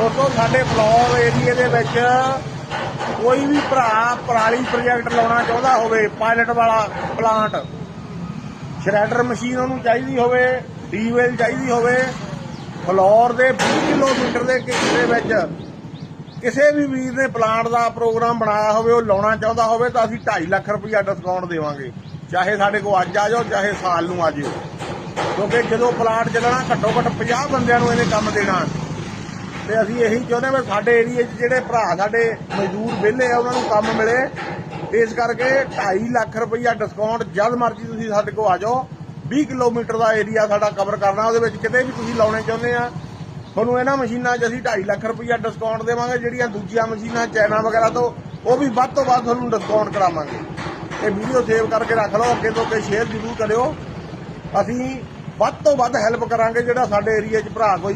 ਦੋਸਤੋ, ਸਾਡੇ ਫਲੋਰ ਏਰੀਏ ਦੇ ਵਿੱਚ ਕੋਈ ਵੀ ਭਰਾ ਪਰਾਲੀ ਪ੍ਰੋਜੈਕਟ ਲਾਉਣਾ ਚਾਹੁੰਦਾ ਹੋਵੇ ਪਾਇਲਟ ਵਾਲਾ ਪਲਾਂਟ ਸ਼ਰੈਡਰ ਮਸ਼ੀਨ ਉਹਨੂੰ ਚਾਹੀਦੀ ਹੋਵੇ ਡੀਵੈਲ ਚਾਹੀਦੀ ਹੋਵੇ ਫਲੋਰ ਦੇ 20 ਕਿਲੋਮੀਟਰ ਦੇ ਘੇਰੇ ਦੇ ਵਿੱਚ ਕਿਸੇ ਵੀ ਵੀਰ ਨੇ ਪਲਾਂਟ ਦਾ ਪ੍ਰੋਗਰਾਮ ਬਣਾਇਆ ਹੋਵੇ, ਉਹ ਲਾਉਣਾ ਚਾਹੁੰਦਾ ਹੋਵੇ ਤਾਂ ਅਸੀਂ 2.5 ਲੱਖ ਰੁਪਇਆ ਡਿਸਕਾਊਂਟ ਦੇਵਾਂਗੇ। ਚਾਹੇ ਸਾਡੇ ਕੋਲ ਅੱਜ ਆ ਜਾਓ, ਚਾਹੇ ਸਾਲ ਨੂੰ ਆ ਜਿਓ। ਕਿਉਂਕਿ ਜਦੋਂ ਪਲਾਂਟ ਚੱਲਣਾ, ਘੱਟੋ ਘੱਟ 50 ਬੰਦਿਆਂ ਨੂੰ ਇਹਨੇ ਕੰਮ ਦੇਣਾ। ਤੇ ਅਸੀਂ ਇਹੀ ਚਾਹੁੰਦੇ ਹਾਂ ਵੀ ਸਾਡੇ ਏਰੀਏ 'ਚ ਜਿਹੜੇ ਭਰਾ ਸਾਡੇ ਮਜ਼ਦੂਰ ਵਿਹਲੇ ਆ, ਉਹਨਾਂ ਨੂੰ ਕੰਮ ਮਿਲੇ। ਤੇ ਇਸ ਕਰਕੇ 2.5 ਲੱਖ ਰੁਪਈਆ ਡਿਸਕਾਊਂਟ ਜਦ ਮਰਜ਼ੀ ਤੁਸੀਂ ਸਾਡੇ ਕੋਲ ਆ ਜਾਓ। 20 ਕਿਲੋਮੀਟਰ ਦਾ ਏਰੀਆ ਸਾਡਾ ਕਵਰ ਕਰਨਾ, ਉਹਦੇ ਵਿੱਚ ਕਿਤੇ ਵੀ ਤੁਸੀਂ ਲਾਉਣੇ ਚਾਹੁੰਦੇ ਆ। ਤੁਹਾਨੂੰ ਇਹਨਾਂ ਮਸ਼ੀਨਾਂ 'ਚ ਅਸੀਂ 2.5 ਲੱਖ ਰੁਪਈਆ ਡਿਸਕਾਊਂਟ ਦੇਵਾਂਗੇ, ਜਿਹੜੀਆਂ ਦੂਜੀਆਂ ਮਸ਼ੀਨਾਂ ਚਾਈਨਾ ਵਗੈਰਾ ਤੋਂ, ਉਹ ਵੀ ਵੱਧ ਤੋਂ ਵੱਧ ਤੁਹਾਨੂੰ ਡਿਸਕਾਊਂਟ ਕਰਾਵਾਂਗੇ। ਇਹ ਵੀਡੀਓ ਸੇਵ ਕਰਕੇ ਰੱਖ ਲਓ, ਅੱਗੇ ਤੋਂ ਅੱਗੇ ਸ਼ੇਅਰ ਜ਼ਰੂਰ ਕਰਿਓ। ਅਸੀਂ ਵੱਧ ਤੋਂ ਵੱਧ ਹੈਲਪ ਕਰਾਂਗੇ ਜਿਹੜਾ ਸਾਡੇ ਏਰੀਆ 'ਚ ਭਰਾ ਕੋਈ